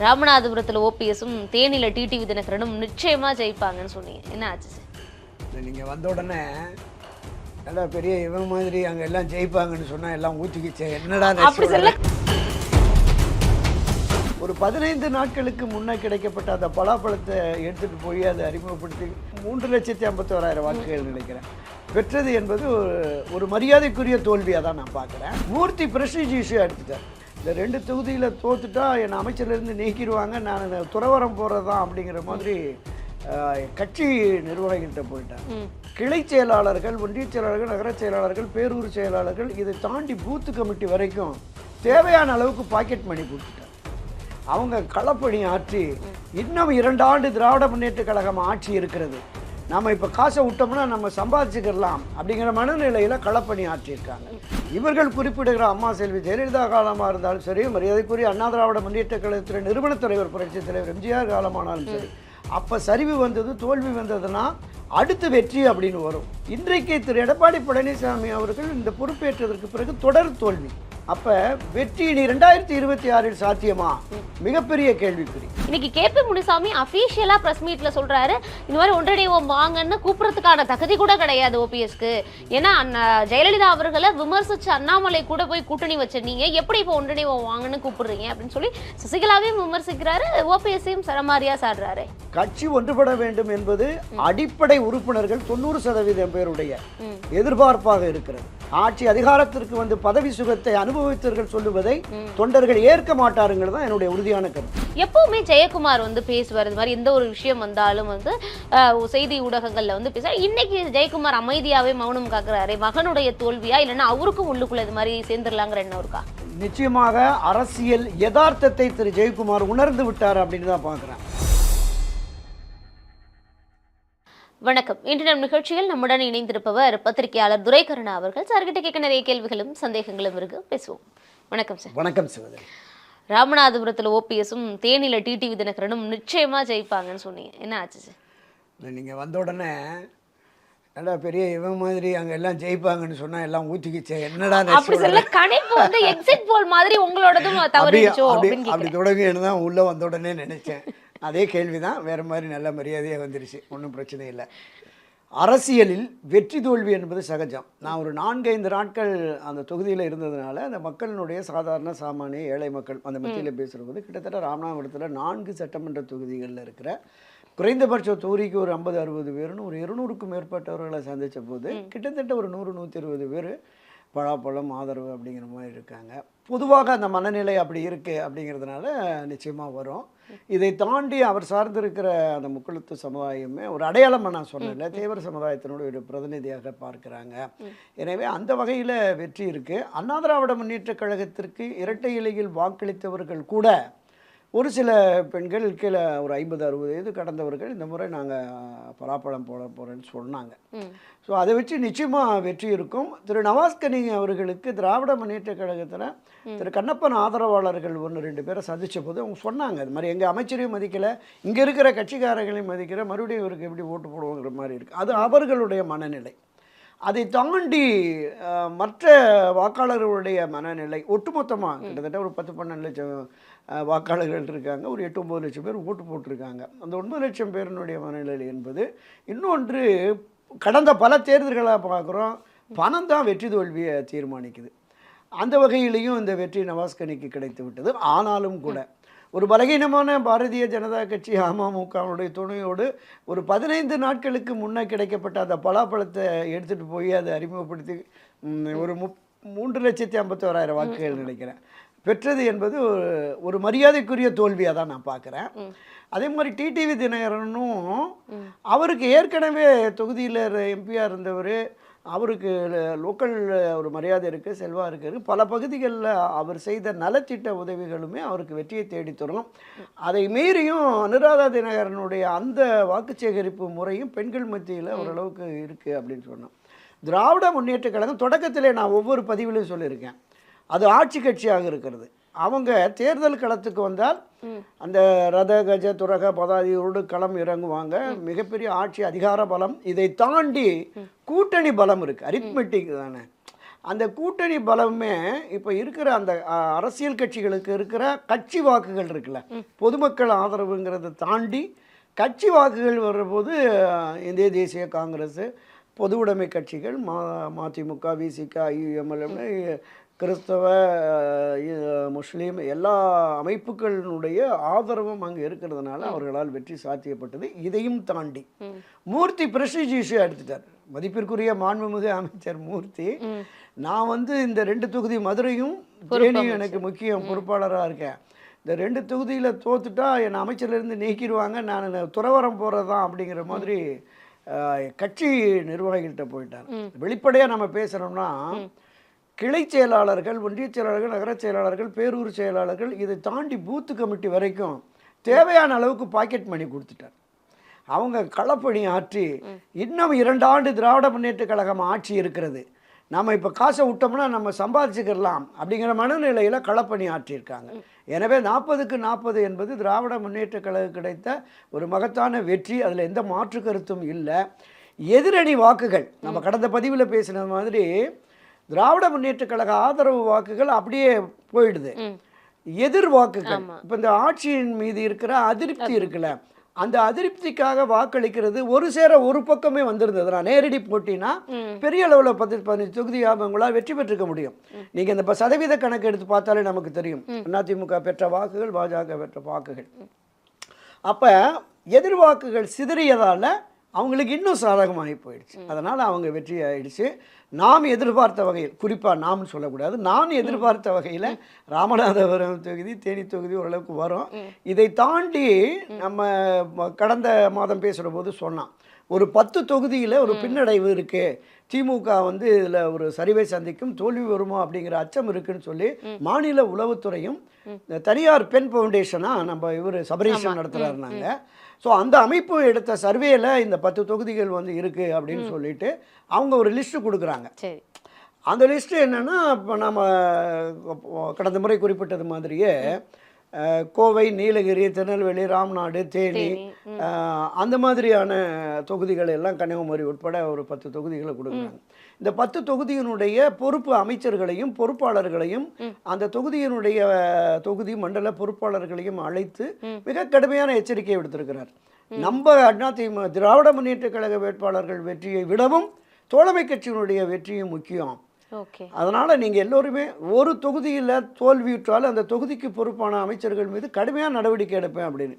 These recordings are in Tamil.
ராமநாதபுரத்துல ஓபிஎஸும் தேனியில டிடிவி தினகரனும் நிச்சயமா ஜெயிப்பாங்கன்னு சொன்னீங்க. என்ன ஆச்சு சார்? நீங்கள் வந்த உடனே நல்லா பெரிய இவன் மாதிரி அங்கே எல்லாம் ஜெயிப்பாங்கன்னு சொன்னால் எல்லாம் ஊற்றிக்கிச்சு என்னடா அப்படி? சொல்ல ஒரு பதினைந்து நாட்களுக்கு முன்னே கிடைக்கப்பட்ட அந்த பலாப்பழத்தை எடுத்துட்டு போய் அதை அறிமுகப்படுத்தி மூன்று லட்சத்தி ஐம்பத்தோராயிரம் வாக்குகள் நினைக்கிறேன். பெற்றது என்பது ஒரு- ஒரு மரியாதைக்குரிய தோல்வியாக தான் நான் பார்க்குறேன். மூர்த்தி பிரஸ்டீஜ் இஷ்யூ எடுத்துட்டேன் இந்த ரெண்டு தொகுதியில் தோத்துட்டா என் அமைச்சர்லேருந்து நீக்கிடுவாங்க. நான் துறவரம் போகிறது தான் அப்படிங்கிற மாதிரி கட்சி நிர்வாகிகிட்ட போயிட்டேன். கிளை செயலாளர்கள் ஒன்றிய செயலாளர்கள் நகர செயலாளர்கள் பேரூர் செயலாளர்கள் இதை தாண்டி பூத்து கமிட்டி வரைக்கும் தேவையான அளவுக்கு பாக்கெட் மணி கொடுத்துட்டாங்க. அவங்க களப்பணி ஆற்றி இன்னும் இரண்டு ஆண்டு திராவிட முன்னேற்ற கழகம் ஆட்சி இருக்கிறது. நம்ம இப்போ காசை விட்டோம்னா நம்ம சம்பாதிச்சுக்கலாம் அப்படிங்கிற மனநிலையில் களப்பணி ஆற்றியிருக்காங்க. இவர்கள் குறிப்பிடுகிற அம்மா செல்வி ஜெயலலிதா காலமாக இருந்தாலும் சரி மரியாதைக்குரிய அண்ணா திராவிட முன்னேற்ற கழகத்தில் நிறுவனத் தலைவர் புரட்சி தலைவர் எம்ஜிஆர் காலமானாலும் சரி அப்போ சரிவு வந்தது தோல்வி வந்ததுன்னா அடுத்து வெற்றி அப்படின்னு வரும். இன்றைக்கு திரு. எடப்பாடி பழனிசாமி அவர்கள் இந்த பொறுப்பேற்றதற்கு பிறகு தொடர் தோல்வி. அப்ப வெற்றி இனி ரெண்டாயிரத்தி இருபத்தி ஆறில் சாத்தியமா? மிகப்பெரிய கேள்விக்குறி. இன்னைக்கு கேபி முனிசாமி அபிஷியலா பிரஸ் மீட்ல சொல்றாரு இந்த மாதிரி ஒன்றிணைவோம் வாங்கன்னு கூப்பிடுறதுக்கான தகுதி கூட கிடையாது ஓபிஎஸ்க்கு ஏன்னா அண்ணா ஜெயலலிதா அவர்களை விமர்சிச்சு அண்ணாமலை கூட போய் கூட்டணி வச்ச நீங்க எப்படி இப்போ ஒன்றிணைவோம் வாங்கன்னு கூப்பிடுறீங்க அப்படின்னு சொல்லி சசிகலாவையும் விமர்சிக்கிறாரு ஓபிஎஸ்ஸையும் சரமாரியா சாடுறாரு. கட்சி ஒன்றுபட வேண்டும் என்பது அடிப்படை உறுப்பினர்கள் தொண்ணூறு சதவீதம் பேருடைய. எதிர்பார்ப்பாக இருக்கிறது. ஆட்சி அதிகாரத்திற்கு வந்து பதவி சுகத்தை அனுபவித்தவர்கள் சொல்லுவதை தொண்டர்கள் ஏற்க மாட்டாருங்கிறது தான் என்னுடைய உறுதியான கருத்து. எப்பவுமே ஜெயக்குமார் வந்து பேசுவார். இது மாதிரி எந்த ஒரு விஷயம் வந்தாலும் வந்து செய்தி ஊடகங்கள்ல வந்து பேசுவார். இன்னைக்கு ஜெயக்குமார் அமைதியாவே மௌனம் காக்குறாரு. மகனுடைய தோல்வியா? இல்லைன்னா அவருக்கும் உள்ளுக்குள்ள இது மாதிரி சேர்ந்துடலாங்கிற எண்ணம் இருக்கா? நிச்சயமாக அரசியல் யதார்த்தத்தை திரு ஜெயக்குமார் உணர்ந்து விட்டார் அப்படின்னு தான் பார்க்குறேன். வணக்கம். இன்று நம் நிகழ்ச்சியில் நம்முடன் இணைந்திருப்பவர் பத்திரிகையாளர் துரைகருணா அவர்கள். சார்கிட்ட கேட்க நிறைய கேள்விகளும் சந்தேகங்களும் இருக்கு. பேசுவோம். வணக்கம் சார். வணக்கம் சகோதரி ராமநாதபுரத்துல ஓபிஎஸும் தேனியில டிடிவி தினகரனும் நிச்சயமா ஜெயிப்பாங்கன்னு சொன்னீங்க. என்ன ஆச்சு சார்? நீங்கள் வந்த உடனே நல்லா பெரிய இவன் மாதிரி அங்கே எல்லாம் ஜெயிப்பாங்கன்னு சொன்னால் எல்லாம் ஊற்றிக்கிச்சு என்னடா அப்படி? சொல்ல கணிப்பு வந்து எக்ஸிட் போல் மாதிரி உங்களோடதும் அப்படி தவறிடுச்சோ அப்படி அப்படின்னு அப்படி கேட்கிறேன் தொடங்குன்னு தான் உள்ளே வந்த உடனே நினச்சேன். அதே கேள்வி தான் வேறு மாதிரி நல்ல மரியாதையாக வந்துருச்சு. ஒன்றும் பிரச்சனை இல்லை. அரசியலில் வெற்றி தோல்வி என்பது சகஜம். நான் ஒரு நான்கைந்து நாட்கள் அந்த தொகுதியில் இருந்ததுனால அந்த மக்களினுடைய சாதாரண சாமானிய ஏழை மக்கள் அந்த மத்தியில் பேசுகிறது கிட்டத்தட்ட ராமநாதபுரத்தில் நான்கு சட்டமன்ற தொகுதிகளில் இருக்கிற குறைந்தபட்ச தொகுதிக்கு ஒரு ஐம்பது அறுபது பேருன்னு ஒரு இருநூறுக்கும் மேற்பட்டவர்களை சந்தித்த போது கிட்டத்தட்ட ஒரு நூறு நூற்றி இருபது பேர் பலாப்பழம் ஆதரவு அப்படிங்கிற மாதிரி இருக்காங்க. பொதுவாக அந்த மனநிலை அப்படி இருக்குது அப்படிங்கிறதுனால நிச்சயமாக வரும். இதை தாண்டி அவர் சார்ந்திருக்கிற அந்த முக்குளத்து சமுதாயமே ஒரு அடையாளமாக நான் சொன்னேன்ல. தேவர் சமுதாயத்தினுடைய ஒரு பிரதிநிதியாக பார்க்குறாங்க. எனவே அந்த வகையில் வெற்றி இருக்குது அண்ணா திராவிட முன்னேற்றக் கழகத்திற்கு இரட்டை இலையில் வாக்களித்தவர்கள் கூட ஒரு சில பெண்கள் கீழே ஒரு ஐம்பது அறுபது வயது கடந்தவர்கள் இந்த முறை நாங்கள் பலாப்பழம் போட போகிறேன்னு சொன்னாங்க. ஸோ அதை வச்சு நிச்சயமாக வெற்றி இருக்கும். திரு நவாஸ்கனி அவர்களுக்கு திராவிட முன்னேற்றக் கழகத்தில் திரு கண்ணப்பன் ஆதரவாளர்கள் ஒன்று ரெண்டு பேரை சந்திச்ச போது அவங்க சொன்னாங்க அது மாதிரி எங்கள் அமைச்சரையும் மதிக்கலை இங்கே இருக்கிற கட்சிக்காரர்களையும் மதிக்கிற மறுபடியும் இவருக்கு எப்படி ஓட்டு போடுவோங்கிற மாதிரி இருக்குது அது அவர்களுடைய மனநிலை. அதை தாண்டி மற்ற வாக்காளர்களுடைய மனநிலை ஒட்டுமொத்தமாக கிட்டத்தட்ட ஒரு பத்து பன்னெண்டு லட்சம் வாக்காளர்கள் இருக்காங்க. ஒரு எட்டு ஒம்பது லட்சம் பேர் ஓட்டு போட்டிருக்காங்க. அந்த ஒன்பது லட்சம் பேரினுடைய மனநிலை என்பது இன்னொன்று கடந்த பல தேர்தல்களாக பார்க்குறோம் பணம் தான் வெற்றி தோல்வியை தீர்மானிக்குது. அந்த வகையிலையும் இந்த வெற்றி நவாஸ்கனிக்கு கிடைத்து விட்டது ஆனாலும் கூட ஒரு பலகீனமான பாரதிய ஜனதா கட்சி அமமுகவுடைய துணையோடு ஒரு பதினைந்து நாட்களுக்கு முன்னே கிடைக்கப்பட்ட அந்த பலாப்பழத்தை எடுத்துகிட்டு போய் அதை அறிமுகப்படுத்தி ஒரு முப் மூன்று லட்சத்தி ஐம்பத்தோராயிரம் வாக்குகள் நினைக்கிறேன். பெற்றது என்பது ஒரு ஒரு மரியாதைக்குரிய தோல்வியாக தான் நான் பார்க்குறேன். அதே மாதிரி டிடிவி தினகரனும் அவருக்கு ஏற்கனவே தொகுதியில் எம்பியாக இருந்தவர் அவருக்கு லோக்கல் ஒரு மரியாதை இருக்குது செல்வா இருக்குது பல பகுதிகளில் அவர் செய்த நலத்திட்ட உதவிகளுமே அவருக்கு வெற்றியை தேடித் தரும் அதை மீறியும் அனுராதா தினகரனுடைய அந்த வாக்கு சேகரிப்பு முறையும் பெண்கள் மத்தியில் ஓரளவுக்கு இருக்குது அப்படின்னு சொன்னோம். திராவிட முன்னேற்ற கழகம் தொடக்கத்திலே நான் ஒவ்வொரு பதிவிலையும் சொல்லியிருக்கேன். அது ஆட்சி கட்சியாக இருக்கிறது. அவங்க தேர்தல் களத்துக்கு வந்தால் அந்த ரத கஜ துரக பதாதியோடு களம் இறங்குவாங்க. மிகப்பெரிய ஆட்சி அதிகார பலம். இதை தாண்டி கூட்டணி பலம் இருக்கு. அரித்மெட்டிக் தானே. அந்த கூட்டணி பலமே இப்போ இருக்கிற அந்த அரசியல் கட்சிகளுக்கு இருக்கிற கட்சி வாக்குகள் இருக்குல்ல. பொதுமக்கள் ஆதரவுங்கிறத தாண்டி கட்சி வாக்குகள் வர்றபோது அ, இந்திய தேசிய காங்கிரஸ் பொது உடைமை கட்சிகள் மா மதிமுக விசிக ஐயுஎம்எல்னு கிறிஸ்தவ முஸ்லீம் எல்லா அமைப்புகளினுடைய ஆதரவும் அங்கே இருக்கிறதுனால அவர்களால் வெற்றி சாத்தியப்பட்டது. இதையும் தாண்டி மூர்த்தி பிரஸ்டீஜ் இஷ்யூ எடுத்துட்டார் மதிப்பிற்குரிய மாண்புமிகு அமைச்சர் மூர்த்தி. நான் வந்து இந்த ரெண்டு தொகுதி மதுரையும் தேனியும் எனக்கு முக்கியம் பொறுப்பாளராக இருக்கேன். இந்த ரெண்டு தொகுதியில் தோத்துட்டா என்னை அமைச்சர்லேருந்து நீக்கிடுவாங்க. நான் துறவரம் போகிறது தான் அப்படிங்கிற மாதிரி கட்சி நிர்வாகிகள்கிட்ட போயிட்டார். வெளிப்படையாக நம்ம பேசுகிறோம்னா கிளை செயலாளர்கள் ஒன்றிய செயலாளர்கள் நகர செயலாளர்கள் பேரூர் செயலாளர்கள் இதை தாண்டி பூத்து கமிட்டி வரைக்கும் தேவையான அளவுக்கு பாக்கெட் மணி கொடுத்துட்டார். அவங்க களப்பணி ஆற்றி இன்னும் இரண்டு ஆண்டு திராவிட முன்னேற்ற கழகம் ஆட்சி இருக்கிறது. நம்ம இப்போ காசை விட்டோம்னா நம்ம சம்பாதிச்சுக்கிடலாம் அப்படிங்கிற மனநிலையில் களப்பணி ஆற்றியிருக்காங்க. எனவே நாற்பதுக்கு நாற்பது என்பது திராவிட முன்னேற்ற கழகம் கிடைத்த ஒரு மகத்தான வெற்றி. அதில் எந்த மாற்று கருத்தும் இல்லை. எதிரணி வாக்குகள். நம்ம கடந்த பதிவில் பேசின மாதிரி திராவிட முன்னேற்ற கழக ஆதரவு வாக்குகள் அப்படியே போயிடுது. எதிர் வாக்குகள். இப்போ இந்த ஆட்சியின் மீது இருக்கிற அதிருப்தி இருக்குல்ல. அந்த அதிருப்திக்காக வாக்களிக்கிறது ஒரு சேர ஒரு பக்கமே வந்திருந்ததுனா நேரடி போட்டினா பெரிய அளவில் பத்து பதினஞ்சு தொகுதி உங்களால் வெற்றி பெற்றுக்க முடியும். நீங்கள் இந்த சதவீத கணக்கு எடுத்து பார்த்தாலே நமக்கு தெரியும். அதிமுக பெற்ற வாக்குகள் பாஜக பெற்ற வாக்குகள். அப்போ எதிர்வாக்குகள் சிதறியதால் அவங்களுக்கு இன்னும் சாதகமாகி போயிடுச்சு. அதனால் அவங்க வெற்றி ஆயிடுச்சு. நாம் எதிர்பார்த்த வகையில் குறிப்பாக நாம்னு சொல்லக்கூடாது நான் எதிர்பார்த்த வகையில் ராமநாதபுரம் தொகுதி தேனி தொகுதி ஓரளவுக்கு வரும். இதை தாண்டி நம்ம கடந்த மாதம் பேசுகிற போது சொன்னான் ஒரு பத்து தொகுதியில் ஒரு பின்னடைவு இருக்குது திமுக வந்து இதில் ஒரு சரிவை சந்திக்கும் தோல்வி வருமோ அப்படிங்கிற அச்சம் இருக்குன்னு சொல்லி மாநில உளவுத்துறையும் தனியார் பெண் ஃபவுண்டேஷனாக நம்ம இவர் சபரீஷன் நடத்துகிறாரு நாங்கள் ஸோ அந்த அமைப்பு எடுத்த சர்வேல இந்த பத்து தொகுதிகள் வந்து இருக்குது அப்படின்னு சொல்லிட்டு அவங்க ஒரு லிஸ்ட்டு கொடுக்குறாங்க. அந்த லிஸ்ட்டு என்னென்னா இப்போ நம்ம கடந்த முறை குறிப்பிட்டது மாதிரியே கோவை நீலகிரி திருநெல்வேலி ராம்நாடு தேனி அந்த மாதிரியான தொகுதிகள் எல்லாம் கன்னியாகுமரி உட்பட ஒரு பத்து தொகுதிகளை கொடுக்குறாங்க. இந்த பத்து தொகுதியினுடைய பொறுப்பு அமைச்சர்களையும் பொறுப்பாளர்களையும் அந்த தொகுதியினுடைய தொகுதி மண்டல பொறுப்பாளர்களையும் அழைத்து மிக கடுமையான எச்சரிக்கை விடுத்திருக்கிறார். நம்ம அதிமுக திராவிட முன்னேற்ற கழக வேட்பாளர்கள் வெற்றியை விடவும் தோழமை கட்சியினுடைய வெற்றியும் முக்கியம். அதனால் நீங்கள் எல்லோருமே ஒரு தொகுதியில் தோல்வியுற்றாலும் அந்த தொகுதிக்கு பொறுப்பான அமைச்சர்கள் மீது கடுமையான நடவடிக்கை எடுப்பேன் அப்படின்னு.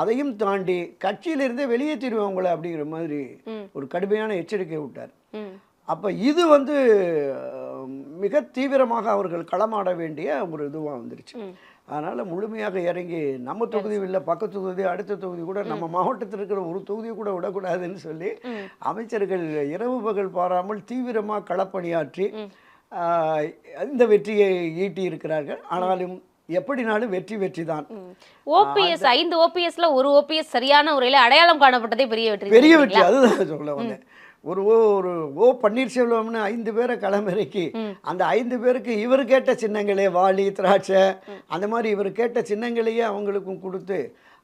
அதையும் தாண்டி கட்சியிலிருந்தே வெளியேற்றிடுவேன் உங்களை அப்படிங்கிற மாதிரி ஒரு கடுமையான எச்சரிக்கை விட்டார். அப்போ இது வந்து மிக தீவிரமாக அவர்கள் களமாட வேண்டிய ஒரு இதுவாக வந்துருச்சு. அதனால் முழுமையாக இறங்கி நம்ம தொகுதி இல்லை பக்கத்து தொகுதி அடுத்த தொகுதி கூட நம்ம மாவட்டத்தில் இருக்கிற ஒரு தொகுதியை கூட விடக்கூடாதுன்னு சொல்லி அமைச்சர்கள் இரவு பகல் பாராமல் தீவிரமாக களப்பணியாற்றி இந்த வெற்றியை ஈட்டி இருக்கிறார்கள். ஆனாலும் எப்படினாலும் வெற்றி வெற்றி தான். ஓபிஎஸ் ஐந்து ஓபிஎஸ்ல ஒரு ஓபிஎஸ் சரியான முறையில அடையாளம் காணப்பட்டதே பெரிய வெற்றி பெரிய வெற்றி அதுதான் சொல்ல வந்தேன். ஒரு ஓ ஒரு ஓ பன்னீர்செல்வம்னு ஐந்து பேரை களமிறக்கி அந்த ஐந்து பேருக்கு இவர் கேட்ட சின்னங்களே வாளி திராட்சை அந்த மாதிரி இவர் கேட்ட சின்னங்களையே அவங்களுக்கும் கொடுத்து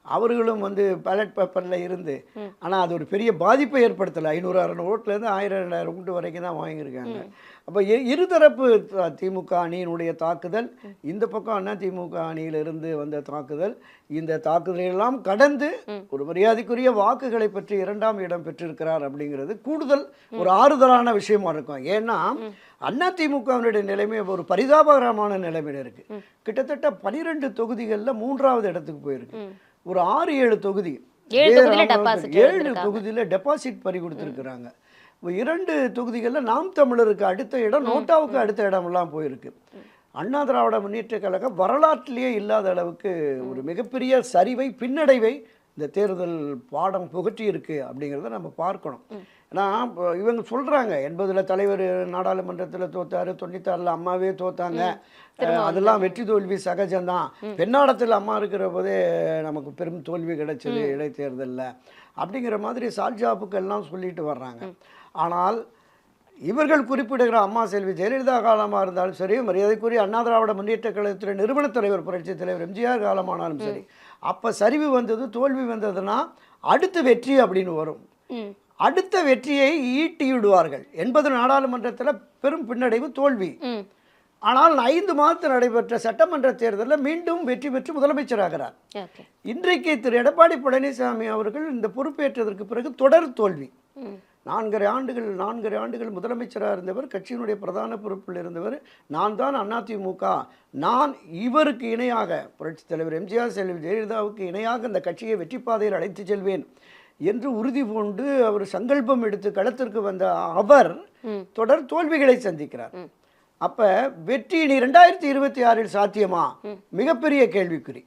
அவர்களும் வந்து பேலட் பேப்பரில் இருந்து ஆனால் அது ஒரு பெரிய பாதிப்பை ஏற்படுத்தலை. ஐநூறு அறநூறு ஓட்டுலேருந்து ஆயிரம் ரெண்டாயிரம் ஓட்டு வரைக்கும் தான் வாங்கியிருக்காங்க. அப்போ இருதரப்பு திமுக அணியினுடைய தாக்குதல் இந்த பக்கம் அண்ணா திமுக அணியிலிருந்து வந்த தாக்குதல் இந்த தாக்குதலையெல்லாம் கடந்து ஒரு மரியாதைக்குரிய வாக்குகளை பற்றி இரண்டாம் இடம் பெற்றிருக்கிறார் அப்படிங்கிறது கூடுதல் ஒரு ஆறுதலான விஷயமா இருக்கும். ஏன்னா அண்ணா திமுகவினுடைய நிலைமை ஒரு பரிதாபகரமான நிலைமையில இருக்கு. கிட்டத்தட்ட பனிரெண்டு தொகுதிகளில் மூன்றாவது இடத்துக்கு போயிருக்கு. ஒரு ஆறு ஏழு தொகுதி. ஏழு. தொகுதியில் டெபாசிட் பறி கொடுத்துருக்குறாங்க. இரண்டு தொகுதிகளில் நாம் தமிழருக்கு அடுத்த இடம் நோட்டாவுக்கு அடுத்த இடமெல்லாம் போயிருக்கு. அண்ணா திராவிட முன்னேற்ற கழகம் வரலாற்றிலேயே இல்லாத அளவுக்கு ஒரு மிகப்பெரிய சரிவை பின்னடைவை இந்த தேர்தல் பாடம் புகட்டி இருக்கு அப்படிங்கிறத நம்ம பார்க்கணும். ஏன்னா இவங்க சொல்றாங்க எண்பதுல தலைவர் நாடாளுமன்றத்தில் தோத்தாரு தொண்ணூத்தாறில் அம்மாவே தோத்தாங்க. அதெல்லாம் வெற்றி தோல்வி சகஜம்தான். பெண்ணாடத்தில் அம்மா இருக்கிற போதே நமக்கு பெரும் தோல்வி கிடைச்சது இடைத்தேர்தலில். அப்படிங்கிற மாதிரி சால்ஜாப்புக்கெல்லாம் சொல்லிட்டு வர்றாங்க. ஆனால் இவர்கள் குறிப்பிடுகிற அம்மா செல்வி ஜெயலலிதா காலமாக இருந்தாலும் சரி மரியாதைக்குரிய அண்ணா திராவிட முன்னேற்ற கழகத்துறை நிறுவனத் தலைவர் புரட்சித் தலைவர் எம்ஜிஆர் காலமானாலும் சரி அப்போ சரிவு வந்தது தோல்வி வந்ததுன்னா அடுத்து வெற்றி அப்படின்னு வரும். அடுத்த வெற்றியை ஈட்டிவிடுவார்கள் எண்பது நாடாளுமன்றத்தில் பெரும் பின்னடைவு தோல்வி. ஆனால் ஐந்து மாதத்தில் நடைபெற்ற சட்டமன்ற தேர்தலில் மீண்டும் வெற்றி பெற்று முதலமைச்சராகிறார். இன்றைக்கு திரு. எடப்பாடி பழனிசாமி அவர்கள் இந்த பொறுப்பேற்றதற்கு பிறகு தொடர் தோல்வி. நான்கரை ஆண்டுகள் நான்கரை ஆண்டுகள் முதலமைச்சராக இருந்தவர் கட்சியினுடைய பிரதான பொறுப்பில் இருந்தவர் நான் தான் அதிமுக. நான் இவருக்கு இணையாக புரட்சித் தலைவர் எம்ஜிஆர் செல்வி ஜெயலலிதாவுக்கு இணையாக இந்த கட்சியை வெற்றி பாதையில் அழைத்து செல்வேன் என்று உறுதி பூண்டு அவர் சங்கல்பம் எடுத்து களத்திற்கு வந்த அவர். தொடர் தோல்விகளை சந்திக்கிறார். அப்ப வெற்றி இனி ரெண்டாயிரத்தி இருபத்தி ஆறில் சாத்தியமா? மிகப்பெரிய கேள்விக்குறி.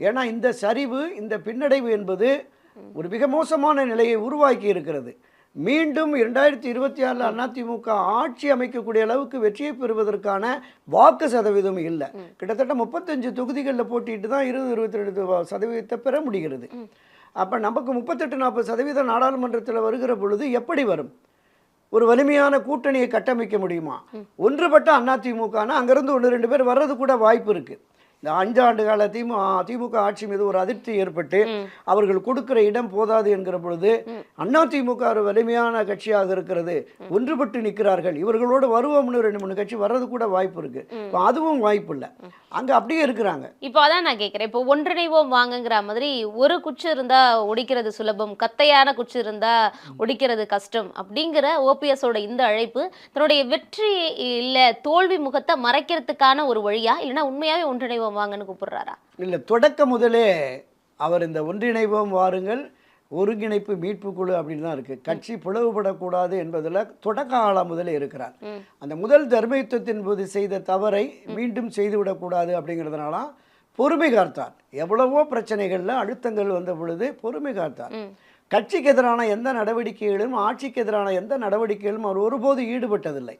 ஏன்னா இந்த சரிவு இந்த பின்னடைவு என்பது ஒரு மிக மோசமான நிலையை உருவாக்கி இருக்கிறது. மீண்டும் இரண்டாயிரத்தி இருபத்தி ஆறில் அதிமுக ஆட்சி அமைக்கக்கூடிய அளவுக்கு வெற்றியை பெறுவதற்கான வாக்கு சதவீதம் இல்லை. கிட்டத்தட்ட முப்பத்தஞ்சு தொகுதிகளில் போட்டிட்டு தான் இருபது இருபத்தி ரெண்டு சதவீதத்தை பெற முடிகிறது. அப்போ நமக்கு முப்பத்தெட்டு நாற்பது சதவீதம் நாடாளுமன்றத்தில் வருகிற பொழுது எப்படி வரும்? ஒரு வலிமையான கூட்டணியை கட்டமைக்க முடியுமா? ஒன்றுபட்ட அதிமுகனா அங்கிருந்து ஒன்று ரெண்டு பேர் வர்றது கூட வாய்ப்பு இருக்கு. இந்த அஞ்சு ஆண்டு கால திமு திமுக ஆட்சி மீது ஒரு அதிருப்தி ஏற்பட்டு அவர்கள் கொடுக்கிற இடம் போதாது என்கிற பொழுது அதிமுக ஒரு வலிமையான கட்சியாக இருக்கிறது. ஒன்றுபட்டு நிற்கிறார்கள். இவர்களோடு வருவோம்னு ரெண்டு மூணு கட்சி வர்றது கூட வாய்ப்பு இருக்கு. அதுவும் வாய்ப்பு இல்லை. அங்க அப்படியே இருக்கிறாங்க. இப்போ அதான் நான் கேட்குறேன் இப்போ ஒன்றிணைவோம் வாங்குங்கிற மாதிரி ஒரு குச்சி இருந்தா ஒடிக்கிறது சுலபம் கத்தையான குச்சி இருந்தா ஒடிக்கிறது கஷ்டம் அப்படிங்கிற ஓபிஎஸோட இந்த அழைப்பு தன்னுடைய வெற்றி இல்ல தோல்வி முகத்தை மறைக்கிறதுக்கான ஒரு வழியா இல்லைன்னா உண்மையாவே ஒன்றிணைவோம் வாங்கன்னு கூப்பிடுறாரா? இல்லை தொடக்க முதலே அவர் இந்த ஒன்றிணைவோம் வாருங்கள் ஒருங்கிணைப்பு மீட்பு குழு அப்படின்னு தான் இருக்குது கட்சி பிளவுபடக்கூடாது என்பதில் தொடக்க காலம் முதலே இருக்கிறார். அந்த முதல் தர்மயுத்தத்தின் போது செய்த தவறை மீண்டும் செய்துவிடக்கூடாது அப்படிங்கிறதுனால பொறுமை காத்தார் எவ்வளவோ பிரச்சனைகளில் அழுத்தங்கள் வந்த பொழுது பொறுமை காத்தார். கட்சிக்கு எதிரான எந்த நடவடிக்கைகளிலும் ஆட்சிக்கு எதிரான எந்த நடவடிக்கைகளிலும் அவர் ஒருபோது ஈடுபட்டதில்லை.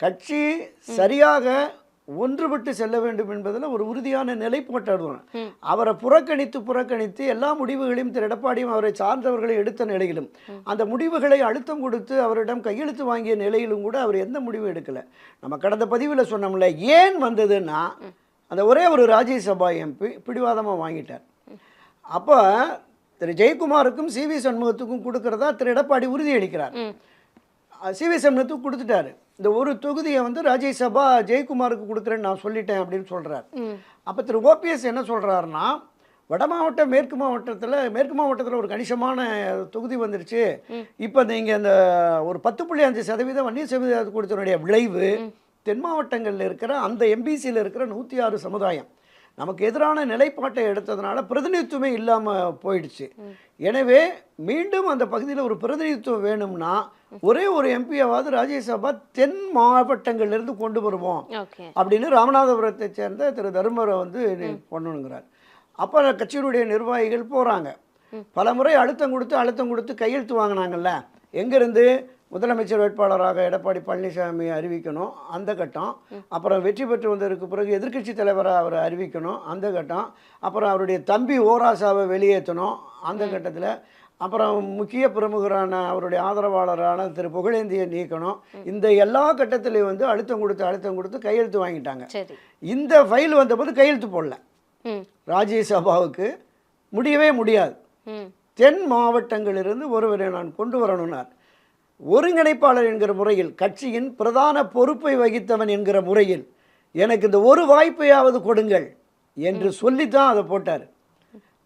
கட்சி சரியாக ஒன்றுபட்டு செல்ல வேண்டும் என்பதில் ஒரு உறுதியான நிலைப்பாட்டவர் ம். அவரை புறக்கணித்து புறக்கணித்து எல்லா முடிவுகளையும் திரு எடப்பாடியும் அவரை சார்ந்தவர்களை எடுத்த நிலையிலும் அந்த முடிவுகளை அழுத்தம் கொடுத்து அவரிடம் கையெழுத்து வாங்கிய நிலையிலும் கூட அவர் எந்த முடிவும் எடுக்கல. நம்ம கடந்த பதிவில் சொன்னோம்ல ஏன் வந்ததுன்னா அந்த ஒரே ஒரு ராஜ்யசபா எம்பி பிடிவாதமாக வாங்கிட்டார். அப்போ திரு ஜெயக்குமாருக்கும் சி வி சண்முகத்துக்கும் கொடுக்கறதா திரு எடப்பாடி உறுதியளிக்கிறார். சிவி சண்முகத்துக்கு கொடுத்துட்டாரு. இந்த ஒரு தொகுதியை வந்து ராஜ்யசபா ஜெயக்குமாருக்கு கொடுக்குறேன்னு நான் சொல்லிட்டேன் அப்படின்னு சொல்கிறார். அப்போ திரு ஓபிஎஸ் என்ன சொல்கிறாருன்னா வட மாவட்டம் மேற்கு மாவட்டத்தில் மேற்கு மாவட்டத்தில் ஒரு கணிசமான தொகுதி வந்துருச்சு. இப்போ நீங்கள் இந்த ஒரு பத்து புள்ளி அஞ்சு சதவீதம் வன்னிய சதவீதம் கொடுத்தனுடைய விளைவு தென் மாவட்டங்களில் இருக்கிற அந்த எம்பிசியில் இருக்கிற நூற்றி ஆறு சமுதாயம். நமக்கு எதிரான நிலைப்பாட்டை எடுத்ததுனால பிரதிநிதித்துவமே இல்லாமல் போயிடுச்சு. எனவே மீண்டும் அந்த பகுதியில் ஒரு பிரதிநிதித்துவம் வேணும்னா ஒரே ஒரு எம்பியாவது ராஜ்யசபா தென் மாவட்டங்கள்லேருந்து கொண்டு வருவோம். அப்படின்னு ராமநாதபுரத்தை சேர்ந்த திரு தருமரை வந்து பண்ணணுங்கிறார். அப்போ கட்சியினுடைய நிர்வாகிகள் போகிறாங்க பல முறை அழுத்தம் கொடுத்து அழுத்தம் கொடுத்து கையெழுத்து வாங்கினாங்கல்ல. எங்கேருந்து? முதலமைச்சர் வேட்பாளராக எடப்பாடி பழனிசாமி அறிவிக்கணும் அந்த கட்டம். அப்புறம் வெற்றி பெற்று வந்ததற்கு பிறகு எதிர்க்கட்சி தலைவராக அவரை அறிவிக்கணும் அந்த கட்டம். அப்புறம் அவருடைய தம்பி ஓராசாவை வெளியேற்றணும் அந்த கட்டத்தில். அப்புறம் முக்கிய பிரமுகரான அவருடைய ஆதரவாளரான திரு புகழேந்தியை நீக்கணும். இந்த எல்லா கட்டத்திலையும் வந்து அழுத்தம் கொடுத்து அழுத்தம் கொடுத்து கையெழுத்து வாங்கிட்டாங்க. இந்த ஃபைல் வந்தபோது கையெழுத்து போடல. ராஜ்யசபாவுக்கு முடியவே முடியாது. தென் மாவட்டங்களிலிருந்து ஒருவரை நான் கொண்டு வரணும்னார். ஒருங்கிணைப்பாளர் என்கிற முறையில் கட்சியின் பிரதான பொறுப்பை வகித்தவன் என்கிற முறையில் எனக்கு இந்த ஒரு வாய்ப்பையாவது கொடுங்கள் என்று சொல்லித்தான் அதை போட்டார்.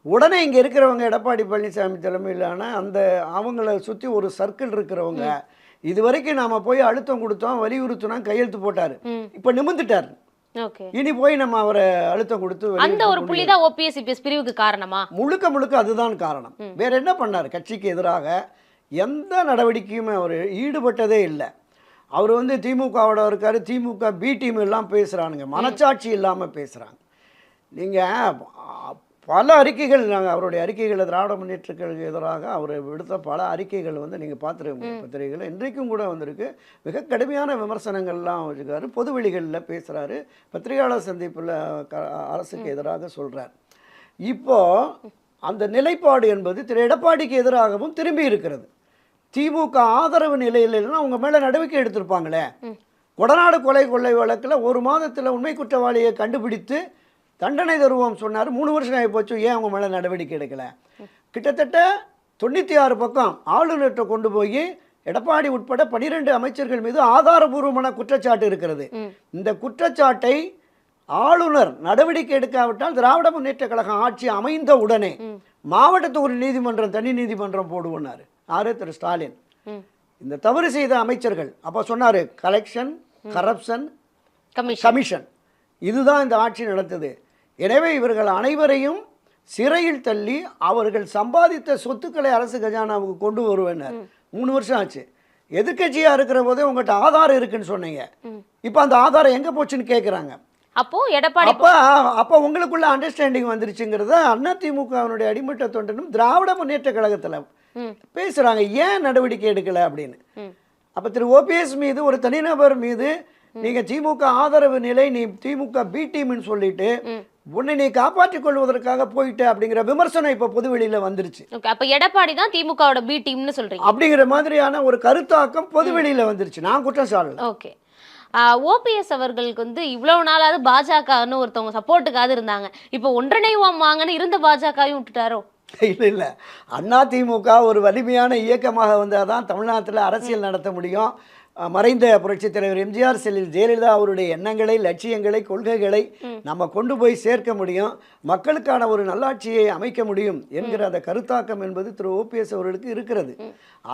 உடனே இங்கே இருக்கிறவங்க எடப்பாடி பழனிசாமி தலைமையிலான அந்த அவங்கள சுற்றி ஒரு சர்க்கிள் இருக்கிறவங்க இது வரைக்கும் நாம் போய் அழுத்தம் கொடுத்தோம் வலியுறுத்தினோம் கையெழுத்து போட்டார். இப்போ நிமிந்துட்டார் இனி போய் நம்ம அவரை அழுத்தம் கொடுத்து அந்த ஒரு புள்ளி தான் ஓபிஎஸ் பிரிவுக்கு காரணமா? முழுக்க முழுக்க அதுதான் காரணம். வேற என்ன பண்ணார்? கட்சிக்கு எதிராக எந்த நடவடிக்கையுமே அவர் ஈடுபட்டதே இல்லை. அவர் வந்து திமுகவோட இருக்காரு திமுக பி டீம் எல்லாம் பேசுகிறானுங்க மனச்சாட்சி இல்லாமல் பேசுகிறாங்க நீங்கள் பல அறிக்கைகள் நாங்கள் அவருடைய அறிக்கைகளை திராவிட முன்னேற்றங்களுக்கு எதிராக அவர் விடுத்த பல அறிக்கைகள் வந்து நீங்கள் பார்த்துருக்கீங்க பத்திரிகைகள் இன்றைக்கும் கூட வந்திருக்கு. மிக கடுமையான விமர்சனங்கள்லாம் வச்சுருக்காரு. பொதுவெளிகளில் பேசுகிறாரு பத்திரிகையாளர் சந்திப்பில் க அரசுக்கு எதிராக சொல்கிறார் இப்போ அந்த நிலைப்பாடு என்பது திரு எடப்பாடிக்கு எதிராகவும் திரும்பி இருக்கிறது. திமுக ஆதரவு நிலையில் இல்லைன்னா அவங்க மேலே நடவடிக்கை எடுத்திருப்பாங்களே. கொடநாடு கொலை கொள்ளை வழக்கில் ஒரு மாதத்தில் உண்மை குற்றவாளியை கண்டுபிடித்து தண்டனை தருவோம் சொன்னார். மூணு வருஷம் ஆகி போச்சு. ஏன் அவங்க மேலே நடவடிக்கை எடுக்கல? கிட்டத்தட்ட தொண்ணூற்றி ஆறு பக்கம் ஆளுநர்கிட்ட கொண்டு போய் எடப்பாடி உட்பட பனிரெண்டு அமைச்சர்கள் மீது ஆதாரபூர்வமான குற்றச்சாட்டு இருக்கிறது. இந்த குற்றச்சாட்டை ஆளுநர் நடவடிக்கை எடுக்காவிட்டால் திராவிட முன்னேற்ற கழகம் ஆட்சி அமைந்த உடனே. மாவட்டத்துக்கு ஒரு நீதிமன்றம் தனி நீதிமன்றம் போடுவோன்னாரு. ஆறு திரு ஸ்டாலின். இந்த தவறு செய்த அமைச்சர்கள் அப்போ சொன்னார் கலெக்ஷன் கரப்ஷன் கமிஷன் இதுதான் இந்த ஆட்சி நடந்தது. எனவே இவர்கள் அனைவரையும் சிறையில் தள்ளி அவர்கள் சம்பாதித்த சொத்துக்களை அரசு கஜானாவுக்கு கொண்டு வருவேனர் மூணு வருஷம் ஆச்சு. எதிர்க்கட்சியா இருக்கிற போதே உங்கள்கிட்ட ஆதாரம் இருக்குன்னு சொன்னீங்க. இப்போ அந்த ஆதாரம் எங்க போச்சுன்னு கேட்குறாங்க அப்போ எடப்பாடி அப்போ அப்போ உங்களுக்குள்ள அண்டர்ஸ்டாண்டிங் வந்துருச்சுங்கிறத அதிமுகவினுடைய அடிமட்ட தொண்டனும் திராவிட முன்னேற்ற கழகத்தில் ம். பேசுறாங்க ஏன் நடவடிக்கை எடுக்கல? அப்படின்னு. அப்ப திரு ஓபிஎஸ் மீது ஒரு தனிநபர் மீது நீங்க திமுக ஆதரவு நிலை நீ திமுக பி டீம்னு சொல்லிட்டு. உன்னை நீ காப்பாற்றிக் கொள்வதற்காக போயிட்ட அப்படிங்கிற விமர்சனம் இப்ப பொதுவெளியில வந்துருச்சு. ஓகே அப்ப எடப்பாடி தான் திமுகவோட பி டீம்னு சொல்றீங்க. அப்படிங்கிற மாதிரியான ஒரு கருத்தாக்கம் பொதுவெளியில வந்துருச்சு. நான் குற்றம் சாடல ஓகே ஓபிஎஸ் அவர்களுக்கு வந்து இவ்வளவு நாளாவது பாஜகன்னு ஒருத்தவங்க சப்போர்ட்டுக்காவது இருந்தாங்க. இப்போ ஒன்றிணைவோம் வாங்கன்னு இருந்த பாஜகவையும் விட்டுட்டாரோ? இல்ல இல்ல அண்ணா திமுக ஒரு வலிமையான இயக்கமாக வந்தாதான் தமிழ்நாட்டுல அரசியல் நடத்த முடியும். மறைந்த புரட்சித் தலைவர் எம்ஜிஆர் செல்லில் ஜெயலலிதா அவருடைய எண்ணங்களை லட்சியங்களை கொள்கைகளை நம்ம கொண்டு போய் சேர்க்க முடியும். மக்களுக்கான ஒரு நல்லாட்சியை அமைக்க முடியும் என்கிற அந்த கருத்தாக்கம் என்பது திரு. ஓபிஎஸ் அவர்களுக்கு இருக்கிறது.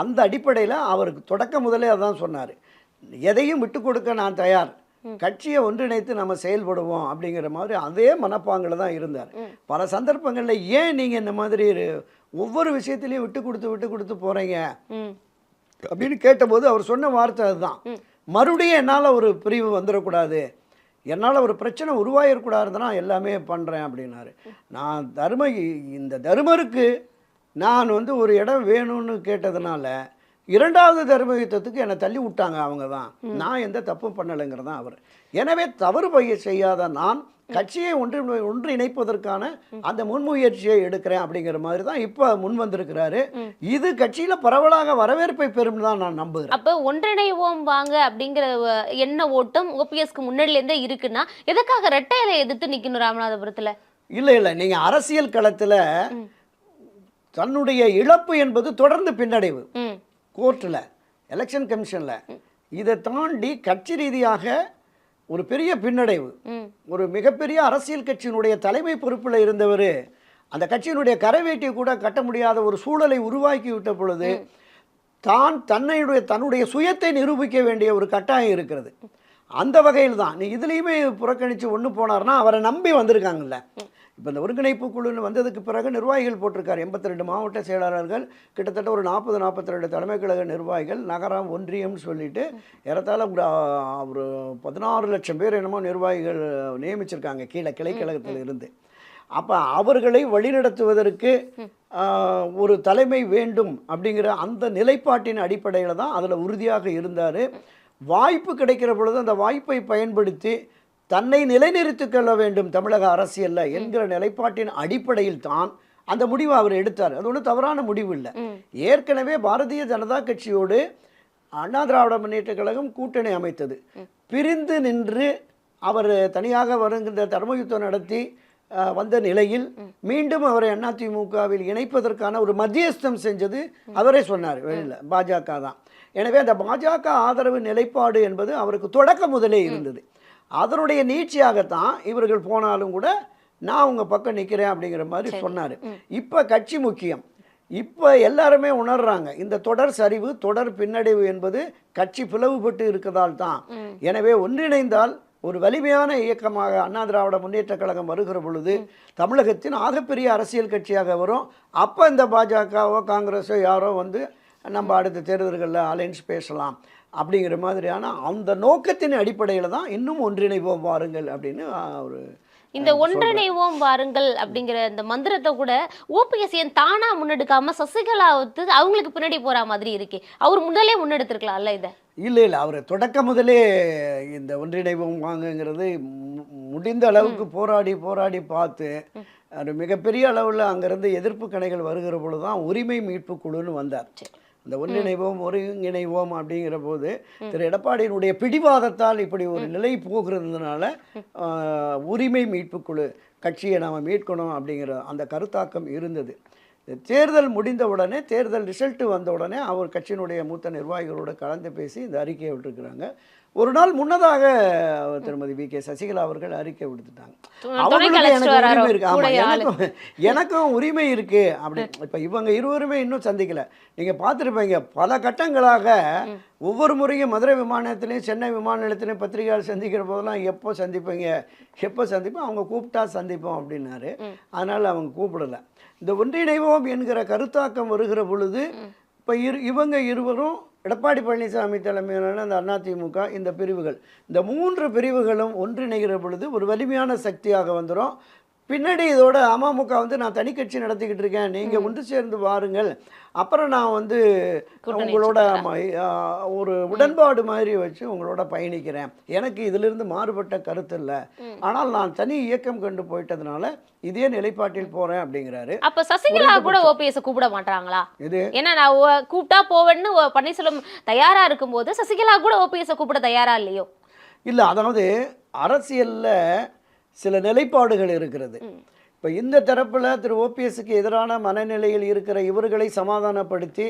அந்த அடிப்படையில் அவருக்கு தொடக்க முதலே அதான் சொன்னார். எதையும் விட்டு கொடுக்க நான் தயார். கட்சியை ஒன்றிணைத்து நம்ம செயல்படுவோம் அப்படிங்கிற மாதிரி அதே மனப்பாங்கில் தான் இருந்தார். பல சந்தர்ப்பங்களில் ஏன் நீங்கள் இந்த மாதிரி ஒவ்வொரு விஷயத்திலையும் விட்டு கொடுத்து விட்டு கொடுத்து போகிறீங்க அப்படின்னு கேட்டபோது அவர் சொன்ன வார்த்தை அதுதான். மறுபடியும் என்னால் ஒரு பிரிவு வந்துடக்கூடாது. என்னால் ஒரு பிரச்சனை உருவாகிடக்கூடாதுன்னா எல்லாமே பண்ணுறேன் அப்படின்னாரு. நான் தர்ம இந்த தர்மருக்கு நான் வந்து ஒரு இடம் வேணும்னு கேட்டதுனால இரண்டாவது தர்ம யுத்தத்துக்கு என்னை தள்ளி விட்டாங்க அவங்க தான். நான் எந்த தப்பும் பண்ணலைங்கிறதான் அவர். எனவே தவறு பைய செய்யாத நான் கட்சியை ஒன்று ஒன்றிணைப்பதற்கான அந்த முன்முயற்சியை எடுக்கிறேன் அப்படிங்கிற மாதிரி தான் இப்போ முன் வந்திருக்கிறாரு. இது கட்சியில பரவலாக வரவேற்பை பெறும் தான் நான் நம்புகிறேன். அப்ப ஒன்றிணைவோம் வாங்க அப்படிங்கிற எண்ண ஓட்டம் ஓபிஎஸ்க்கு முன்னாடில இருந்தே இருக்குன்னா எதுக்காக ரெட்டையில எதிர்த்து நிக்கணும் ராமநாதபுரத்துல? இல்லை இல்லை. நீங்க அரசியல் களத்துல தன்னுடைய இழப்பு என்பது தொடர்ந்து பின்னடைவு. கோர்ட்டில் எலெக்ஷன் கமிஷனில் இதை தாண்டி கட்சி ரீதியாக ஒரு பெரிய பின்னடைவு. ஒரு மிகப்பெரிய அரசியல் கட்சியினுடைய தலைமை பொறுப்பில் இருந்தவர் அந்த கட்சியினுடைய கரைவேட்டியை கூட கட்ட முடியாத ஒரு சூழலை உருவாக்கி விட்ட பொழுது தான் தன்னுடைய தன்னுடைய சுயத்தை நிரூபிக்க வேண்டிய ஒரு கட்டாயம் இருக்கிறது. அந்த வகையில் தான் நீ இதுலேயுமே புறக்கணித்து ஒன்று போனார்னா அவரை நம்பி வந்திருக்காங்கல்ல. இப்போ இந்த ஒருங்கிணைப்பு குழுன்னு வந்ததுக்கு பிறகு நிர்வாகிகள் போட்டிருக்காரு. எண்பத்தி ரெண்டு மாவட்ட செயலாளர்கள் கிட்டத்தட்ட ஒரு நாற்பது நாற்பத்தி ரெண்டு தலைமை கழக நிர்வாகிகள் நகரம் ஒன்றியம்னு சொல்லிட்டு ஏறத்தாழ ஒரு பதினாறு லட்சம் பேர் என்னமோ நிர்வாகிகள் நியமிச்சிருக்காங்க. கீழே கிளைக்கழகத்தில் இருந்து. அப்போ அவர்களை வழிநடத்துவதற்கு ஒரு தலைமை வேண்டும் அப்படிங்கிற அந்த நிலைப்பாட்டின் அடிப்படையில் தான் அதில் உறுதியாக இருந்தார். வாய்ப்பு கிடைக்கிற பொழுது அந்த வாய்ப்பை பயன்படுத்தி தன்னை நிலைநிறுத்திக் கொள்ள வேண்டும் தமிழக அரசியலில் என்கிற நிலைப்பாட்டின் அடிப்படையில் தான் அந்த முடிவை அவர் எடுத்தார். அது ஒன்றும் தவறான முடிவு இல்லை. ஏற்கனவே பாரதிய ஜனதா கட்சியோடு அண்ணா திராவிட முன்னேற்ற கழகம் கூட்டணி அமைத்தது. பிரிந்து நின்று அவர் தனியாக வருகின்ற தர்மயுத்தம் நடத்தி வந்த நிலையில் மீண்டும் அவரை அதிமுகவில் இணைப்பதற்கான ஒரு மத்தியஸ்தம் செஞ்சது அவரே சொன்னார் வெளியில் பாஜக தான். எனவே அந்த பாஜக ஆதரவு நிலைப்பாடு என்பது அவருக்கு தொடக்க முதலே இருந்தது. அதனுடைய நீட்சியாகத்தான் இவர்கள் போனாலும் கூட நான் உங்கள் பக்கம் நிற்கிறேன் அப்படிங்கிற மாதிரி சொன்னார். இப்போ கட்சி முக்கியம். இப்போ எல்லாருமே உணர்றாங்க இந்த தொடர் சரிவு தொடர் பின்னடைவு என்பது கட்சி பிளவுபட்டு இருக்கதால் தான். எனவே ஒன்றிணைந்தால் ஒரு வலிமையான இயக்கமாக அண்ணா திராவிட முன்னேற்ற கழகம் வருகிற பொழுது தமிழகத்தின் ஆகப்பெரிய அரசியல் கட்சியாக வரும். அப்போ இந்த பாஜகவோ காங்கிரஸோ யாரோ வந்து நம்ம அடுத்த தேர்தல்களில் அலைன்ஸ் பேசலாம். அப்படிங்கிற மாதிரியான அந்த நோக்கத்தின் அடிப்படையில் தான் இன்னும் ஒன்றிணைவோம் வாருங்கள் அப்படின்னு ஒரு இந்த ஒன்றிணைவோம் வாருங்கள் அப்படிங்கிற இந்த மந்திரத்தை கூட ஓபிஎஸ் ஏன் தானா முன்னெடுக்காம சசிகலா வந்து அவங்களுக்கு பின்னாடி போற மாதிரி இருக்கே. அவர் முதலே முன்னெடுத்திருக்கலாம்ல இதை? இல்லை இல்லை அவர் தொடக்க முதலே இந்த ஒன்றிணைவோம் வாங்குங்கிறது முடிந்த அளவுக்கு போராடி போராடி பார்த்து ஒரு மிகப்பெரிய அளவில் அங்கேருந்து எதிர்ப்பு கணைகள் வருகிற பொழுது தான் உரிமை மீட்பு குழுன்னு வந்தார். இந்த ஒன்றிணைவோம் ஒருங்கிணைவோம் அப்படிங்கிற போது திரு எடப்பாடியினுடைய பிடிவாதத்தால் இப்படி ஒரு நிலை போகிறதுனால உரிமை மீட்பு குழு கட்சியை நாம் மீட்கணும் அப்படிங்கிற அந்த கருத்தாக்கம் இருந்தது. தேர்தல் முடிந்த உடனே தேர்தல் ரிசல்ட் வந்த உடனே அவர் கட்சியினுடைய மூத்த நிர்வாகிகளோட கலந்து பேசி இந்த அறிக்கையை விட்டுருக்குறாங்க. ஒரு நாள் முன்னதாக அவர் திருமதி வி கே சசிகலா அவர்கள் அறிக்கை விடுத்துட்டாங்க. அவங்களுக்கு எனக்கு உரிமை இருக்கு. ஆமா கூட ஆளு. எனக்கும் எனக்கும் உரிமை இருக்கு. அப்படி இப்ப இவங்க இருவருமே இன்னும் சந்திக்கல. நீங்க பார்த்துருப்பீங்க பல கட்டங்களாக ஒவ்வொரு முறையும் மதுரை விமான நிலையத்திலையும் சென்னை விமான நிலையத்திலையும் பத்திரிகையாளர் சந்திக்கிற போதெல்லாம் எப்போ சந்திப்பீங்க? எப்போ சந்திப்போம்? அவங்க கூப்பிட்டா சந்திப்போம் அப்படின்னாரு. அதனால அவங்க கூப்பிடல. இந்த ஒன்றிணைவோம் என்கிற கருத்தாக்கம் வருகிற பொழுது இப்போ இரு இவங்க இருவரும் எடப்பாடி பழனிசாமி தலைமையிலான அந்த அதிமுக இந்த பிரிவுகள். இந்த மூன்று பிரிவுகளும் ஒன்றிணைகிற பொழுது ஒரு வலிமையான சக்தியாக வந்துடும் பின்னாடி இதோட அமமுக வந்து நான் தனி கட்சி நடத்திக்கிட்டு இருக்கேன். நீங்கள் ஒன்று சேர்ந்து வாருங்கள். அப்புறம் நான் வந்து உங்களோட ஒரு உடன்பாடு மாதிரி வச்சு உங்களோட பயணிக்கிறேன். எனக்கு இதிலிருந்து மாறுபட்ட கருத்து இல்லை. ஆனால் நான் தனி இயக்கம் கண்டு போயிட்டதுனால இதே நிலைப்பாட்டில் போகிறேன் அப்படிங்கிறாரு. அப்ப சசிகலா கூட ஓபிஎஸ் கூப்பிட மாட்டாங்களா? இது ஏன்னா நான் கூப்பிட்டா போவேன்னு பன்னீர்செல்வம் தயாரா இருக்கும்போது சசிகலா கூட ஓபிஎஸ் கூப்பிட தயாரா இல்லையோ? இல்லை அதாவது அரசியலில் சில நிலைப்பாடுகள் இருக்கிறது. இப்போ இந்த தரப்பில் திரு ஓபிஎஸ்க்கு எதிரான மனநிலையில் இருக்கிற இவர்களை சமாதானப்படுத்தி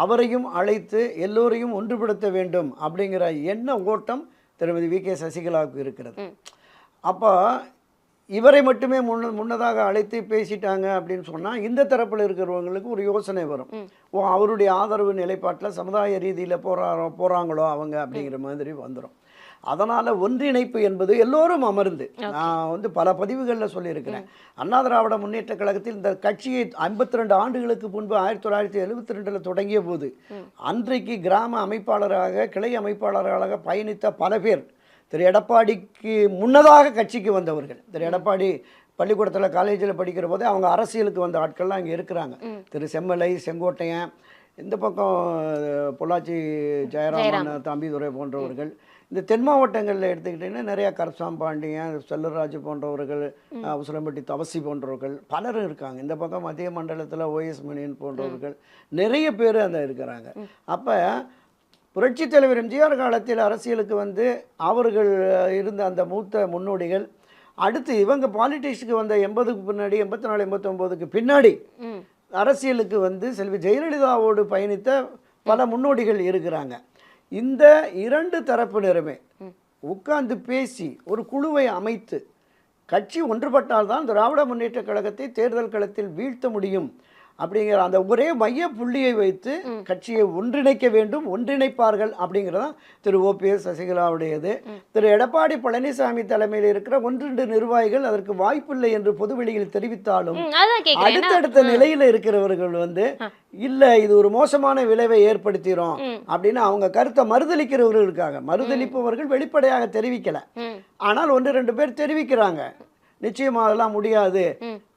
அவரையும் அழைத்து எல்லோரையும் ஒன்றுபடுத்த வேண்டும் அப்படிங்கிற எண்ண ஓட்டம் திருமதி வி. கே. சசிகலாவுக்கு இருக்கிறது. அப்போ இவரை மட்டுமே முன்ன முன்னதாக அழைத்து பேசிட்டாங்க அப்படின்னு சொன்னால் இந்த தரப்பில் இருக்கிறவங்களுக்கு ஒரு யோசனை வரும். ஓ அவருடைய ஆதரவு நிலைப்பாட்டில் சமுதாய ரீதியில் போறாரோ போகிறாங்களோ அவங்க அப்படிங்கிற மாதிரி வந்துடும் அதனால் ஒன்றிணைப்பு என்பது எல்லோரும் அமர்ந்து. நான் வந்து பல பதிவுகளில் சொல்லியிருக்கிறேன். அண்ணா திராவிட முன்னேற்ற கழகத்தில் இந்த கட்சியை ஐம்பத்தி ரெண்டு ஆண்டுகளுக்கு முன்பு ஆயிரத்தி தொள்ளாயிரத்தி எழுபத்தி ரெண்டில் தொடங்கிய போது அன்றைக்கு கிராம அமைப்பாளராக கிளை அமைப்பாளராக பயணித்த பல பேர் திரு எடப்பாடிக்கு முன்னதாக கட்சிக்கு வந்தவர்கள். திரு எடப்பாடி பள்ளிக்கூடத்தில் காலேஜில் படிக்கிற போதே அவங்க அரசியலுக்கு வந்த ஆட்கள்லாம் இங்கே இருக்கிறாங்க. திரு செம்மலை செங்கோட்டையன் இந்த பக்கம் பொள்ளாச்சி ஜெயராமன் தம்பிதுரை போன்றவர்கள். இந்த தென் மாவட்டங்களில் எடுத்துக்கிட்டிங்கன்னா நிறையா கரசாம் பாண்டியன் செல்லராஜ் போன்றவர்கள் உசிலம்பட்டி தவசி போன்றவர்கள் பலரும் இருக்காங்க. இந்த பக்கம் மத்திய மண்டலத்தில் ஓஎஸ் மணியன் போன்றவர்கள் நிறைய பேர் அந்த இருக்கிறாங்க. அப்போ புரட்சித் தலைவர் எம்ஜிஆர் காலத்தில் அரசியலுக்கு வந்து அவர்கள் இருந்த அந்த மூத்த முன்னோடிகள் அடுத்து இவங்க பாலிடிக்ஸுக்கு வந்த எண்பதுக்கு பின்னாடி எண்பத்தி நாலு எண்பத்தொம்போதுக்கு பின்னாடி. அரசியலுக்கு வந்து செல்வி ஜெயலலிதாவோடு பயணித்த பல முன்னோடிகள் இருக்கிறாங்க. இந்த இரண்டு தரப்பினருமே உட்கார்ந்து பேசி ஒரு குழுவை அமைத்து கட்சி ஒன்றுபட்டால்தான் திராவிட முன்னேற்ற கழகத்தை தேர்தல் களத்தில் வீழ்த்த முடியும். அப்படிங்கிற அந்த ஒரே மைய புள்ளியை வைத்து கட்சியை ஒன்றிணைக்க வேண்டும் ஒன்றிணைப்பார்கள் அப்படிங்கிறதான் திரு ஓபிஎஸ் சசிகலாவுடையது. திரு எடப்பாடி பழனிசாமி தலைமையில் இருக்கிற ஒன்றிரண்டு நிர்வாகிகள் அதற்கு வாய்ப்பில்லை என்று பொதுவெளியில் தெரிவித்தாலும் அடுத்தடுத்த நிலையில இருக்கிறவர்கள் வந்து இல்ல இது ஒரு மோசமான விளைவை ஏற்படுத்திரும் அப்படின்னு அவங்க கருத்தை மறுதளிக்கிறவர்கள் இருக்காங்க மறுதளிப்பவர்கள் வெளிப்படையாக தெரிவிக்கல. ஆனால் ஒன்று ரெண்டு பேர் தெரிவிக்கிறாங்க. நிச்சயமா அதெல்லாம் முடியாது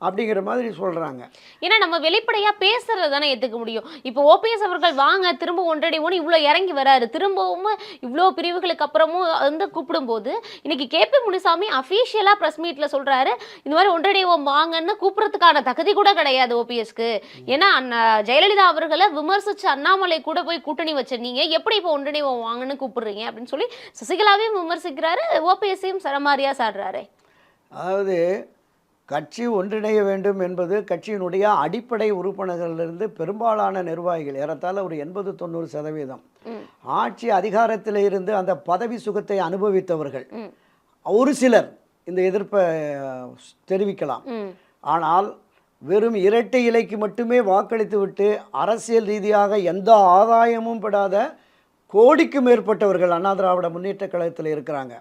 அப்படிங்கிற மாதிரி சொல்றாங்க. ஏன்னா நம்ம வெளிப்படையா பேசுறது தானே ஏத்துக்க முடியும். இப்போ ஓபிஎஸ் அவர்கள் வாங்க திரும்ப ஒன்றடைவோன்னு இவ்வளோ இறங்கி வராரு. திரும்பவும் இவ்வளோ பிரிவுகளுக்கு அப்புறமும் வந்து கூப்பிடும்போது இன்னைக்கு கேபி முனிசாமி அஃபீஷியலா பிரஸ் மீட்ல சொல்றாரு இந்த மாதிரி ஒன்றடைவோம் வாங்கன்னு கூப்பிடுறதுக்கான தகுதி கூட கிடையாது ஓபிஎஸ்க்கு. ஏன்னா அண்ணா ஜெயலலிதா அவர்களை விமர்சிச்சு அண்ணாமலை கூட போய் கூட்டணி வச்ச நீங்க எப்படி இப்போ ஒன்றடைவோம் வாங்கன்னு கூப்பிடுறீங்க அப்படின்னு சொல்லி சசிகலாவையும் விமர்சிக்கிறாரு ஓபிஎஸ்ஸையும் சரமாரியா சாடுறாரு. அதாவது கட்சி ஒன்றிணைய வேண்டும் என்பது கட்சியினுடைய அடிப்படை உறுப்பினர்களிலிருந்து பெரும்பாலான நிர்வாகிகள் ஏறத்தாழ ஒரு எண்பது தொண்ணூறு சதவீதம். ஆட்சி அதிகாரத்தில் இருந்து அந்த பதவி சுகத்தை அனுபவித்தவர்கள். ஒரு சிலர் இந்த எதிர்ப்பை தெரிவிக்கலாம். ஆனால் வெறும் இரட்டை இலைக்கு மட்டுமே வாக்களித்து விட்டு அரசியல் ரீதியாக எந்த ஆதாயமும் பெறாத கோடிக்கு மேற்பட்டவர்கள் அண்ணா திராவிட முன்னேற்ற கழகத்தில் இருக்கிறாங்க.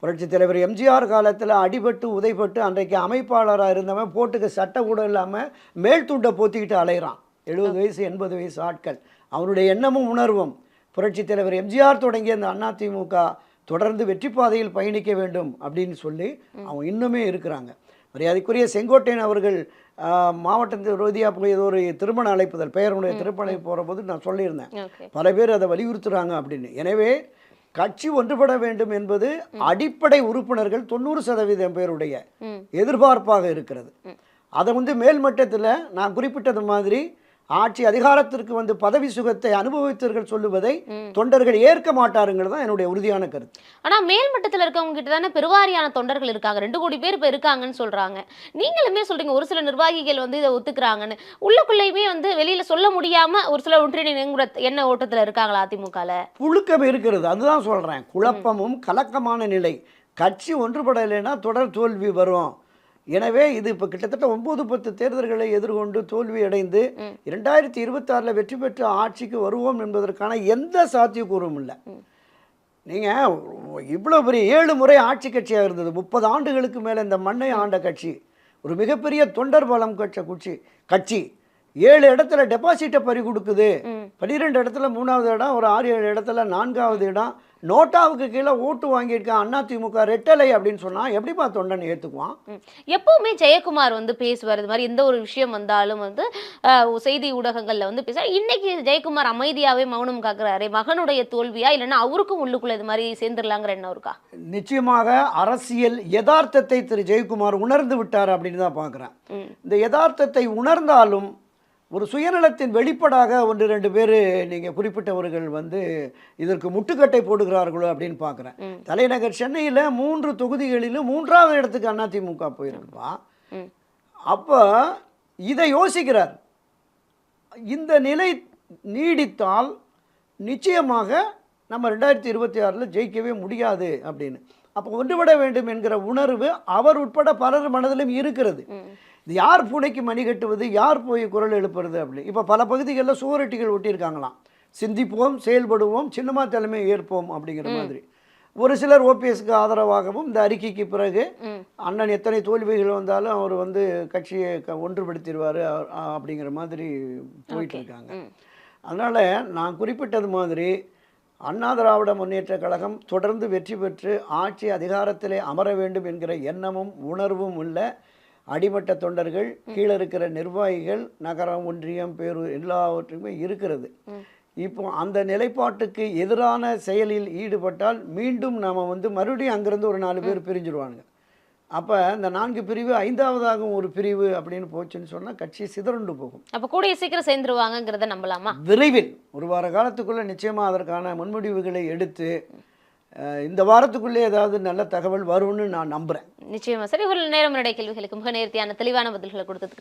ம். புரட்சித் தலைவர் எம்ஜிஆர் காலத்தில் அடிபட்டு உதைப்பட்டு அன்றைக்கு அமைப்பாளராக இருந்தவன் போட்டுக்கு சட்டை கூட இல்லாமல் மேல் துண்டை போத்திக்கிட்டு அலைகிறான் எழுபது வயசு எண்பது வயசு ஆட்கள். அவனுடைய எண்ணமும் உணர்வும் புரட்சித் தலைவர் எம்ஜிஆர் தொடங்கிய அந்த அதிமுக தொடர்ந்து வெற்றி பாதையில் பயணிக்க வேண்டும் அப்படின்னு சொல்லி அவங்க இன்னுமே இருக்கிறாங்க. மரியாதைக்குரிய செங்கோட்டையன் அவர்கள் ஆஹ், மாவட்டத்து ரீதியாக போய் ஏதோ ஒரு திருமண அழைப்புதல் பெயருடைய திருப்பணி அழைப்பு போகிறபோது நான் சொல்லியிருந்தேன். பல பேர் அதை வலியுறுத்துறாங்க அப்படின்னு. எனவே கட்சி ஒன்றுபட வேண்டும் என்பது அடிப்படை உறுப்பினர்கள் தொண்ணூறு சதவீதம் பேருடைய எதிர்பார்ப்பாக இருக்கிறது. அதை வந்து மேல்மட்டத்தில் நான் குறிப்பிட்டது மாதிரி ஆட்சி அதிகாரத்திற்கு வந்து பதவி சுகத்தை அனுபவித்தவர்கள் சொல்லுவதை தொண்டர்கள் ஏற்க மாட்டாருங்கிறது தான் என்னுடைய உறுதியான கருத்து. ஆனா மேல் மட்டத்துல இருக்கவங்க கிட்ட தானே பெருவாரியான தொண்டர்கள் இருக்காங்க. ரெண்டு கோடி பேர் இப்ப இருக்காங்கன்னு சொல்றாங்க. நீங்களுமே சொல்றீங்க ஒரு சில நிர்வாகிகள் வந்து இதை ஒத்துக்கிறாங்கன்னு. உள்ளுக்குள்ளேயுமே வந்து வெளியில சொல்ல முடியாம ஒரு சில ஒன்றிணைங்கிற எண்ண ஓட்டத்துல இருக்காங்களா அதிமுகல? புழுக்கம் இருக்கிறது அதுதான் சொல்கிறேன் குழப்பமும் கலக்கமான நிலை. கட்சி ஒன்றுபடலைன்னா தொடர் தோல்வி வரும். எனவே இது இப்போ கிட்டத்தட்ட ஒன்பது பத்து தேர்தல்களை எதிர்கொண்டு தோல்வி அடைந்து. இரண்டாயிரத்தி இருபத்தாறில் வெற்றி பெற்று ஆட்சிக்கு வருவோம் என்பதற்கான எந்த சாத்தியக்கூறும் இல்லை. நீங்கள் இவ்வளோ பெரிய ஏழு முறை ஆட்சி கட்சியாக இருந்தது. முப்பது ஆண்டுகளுக்கு மேலே இந்த மண்ணை ஆண்ட கட்சி ஒரு மிகப்பெரிய தொண்டர் பலம் கட்ச குச்சி கட்சி. ஏழு இடத்துல டெபாசிட்டை பறி கொடுக்குது. பன்னிரெண்டு இடத்துல மூணாவது இடம் ஒரு ஆறு ஏழு இடத்துல நான்காவது இடம். நோட்டாவுக்கு கீழே ஓட்டு வாங்கியிருக்கான் அதிமுக ரெட்டலை அப்படின்னு சொன்னால் எப்படிப்பா தொண்டன் ஏற்றுக்குவான் ம். எப்பவுமே ஜெயக்குமார் வந்து பேசுவார். இது மாதிரி எந்த ஒரு விஷயம் வந்தாலும் வந்து செய்தி ஊடகங்கள்ல வந்து பேசுவார். இன்னைக்கு ஜெயக்குமார் அமைதியாவே மௌனம் காக்குறாரு. மகனுடைய தோல்வியா? இல்லைன்னா அவருக்கும் உள்ளுக்குள்ள இது மாதிரி சேர்ந்துடலாங்கிற எண்ணம் இருக்கா? நிச்சயமாக அரசியல் யதார்த்தத்தை திரு ஜெயக்குமார் உணர்ந்து விட்டார் அப்படின்னு தான் பார்க்குறேன். ம். இந்த யதார்த்தத்தை உணர்ந்தாலும் ஒரு சுயநலத்தின் வெளிப்பாடாக ஒன்று ரெண்டு பேர் நீங்கள் குறிப்பிட்டவர்கள் வந்து இதற்கு முட்டுக்கட்டை போடுகிறார்களோ அப்படின்னு பார்க்குறேன். தலைநகர் சென்னையில் மூன்று தொகுதிகளிலும் மூன்றாவது இடத்துக்கு அதிமுக போயிருக்குப்பா ம். அப்போ இதை யோசிக்கிறார். இந்த நிலை நீடித்தால் நிச்சயமாக நம்ம ரெண்டாயிரத்தி இருபத்தி ஆறில் ஜெயிக்கவே முடியாது அப்படின்னு. அப்போ ஒன்றுபட வேண்டும் என்கிற உணர்வு அவர் உட்பட பலர் மனதிலும் இருக்கிறது. யார் பூனைக்கு மணி கட்டுவது? யார் போய் குரல் எழுப்புறது அப்படி? இப்போ பல பகுதிகளில் சுவரொட்டிகள் ஒட்டியிருக்காங்களாம். சிந்திப்போம் செயல்படுவோம் சின்னமா தலைமை ஏற்போம் அப்படிங்கிற மாதிரி. ஒரு சிலர் ஓபிஎஸ்க்கு ஆதரவாகவும் இந்த அறிக்கைக்கு பிறகு. அண்ணன் எத்தனை தோல்விகள் வந்தாலும் அவர் வந்து கட்சியை க ஒன்றுபடுத்திடுவார் அப்படிங்கிற மாதிரி போயிட்டு இருக்காங்க. அதனால் நான் குறிப்பிட்டது மாதிரி அண்ணா திராவிட முன்னேற்ற கழகம் தொடர்ந்து வெற்றி பெற்று ஆட்சி அதிகாரத்திலே அமர வேண்டும் என்கிற எண்ணமும் உணர்வும் உள்ள அடிமட்ட தொண்டர்கள் கீழே இருக்கிற நிர்வாகிகள் நகரம் ஒன்றியம் பேரூர் எல்லாவற்றுக்குமே இருக்கிறது. இப்போ அந்த நிலைப்பாட்டுக்கு எதிரான செயலில் ஈடுபட்டால் மீண்டும் நாம் வந்து மறுபடியும் அங்கேருந்து ஒரு நாலு பேர் பிரிஞ்சிருவானுங்க. அப்போ இந்த நான்கு பிரிவு ஐந்தாவதாகவும் ஒரு பிரிவு அப்படின்னு போச்சுன்னு சொன்னால் கட்சி சிதறண்டு போகும். அப்ப கூடிய சீக்கிரம் சேர்ந்துருவாங்கங்கிறத நம்பலாமா? விரைவில் ஒரு வார காலத்துக்குள்ளே நிச்சயமாக அதற்கான முன்முடிவுகளை எடுத்து இந்த வாரத்துக்குள்ளே ஏதாவது நல்ல தகவல் வரும்னு நான் நம்புகிறேன் நிச்சயமா. சரி ஒரு நேரம் நிறைய கேள்விகளுக்கு மிக நேர்த்தியான தெளிவான பதில்களை கொடுத்ததுக்கு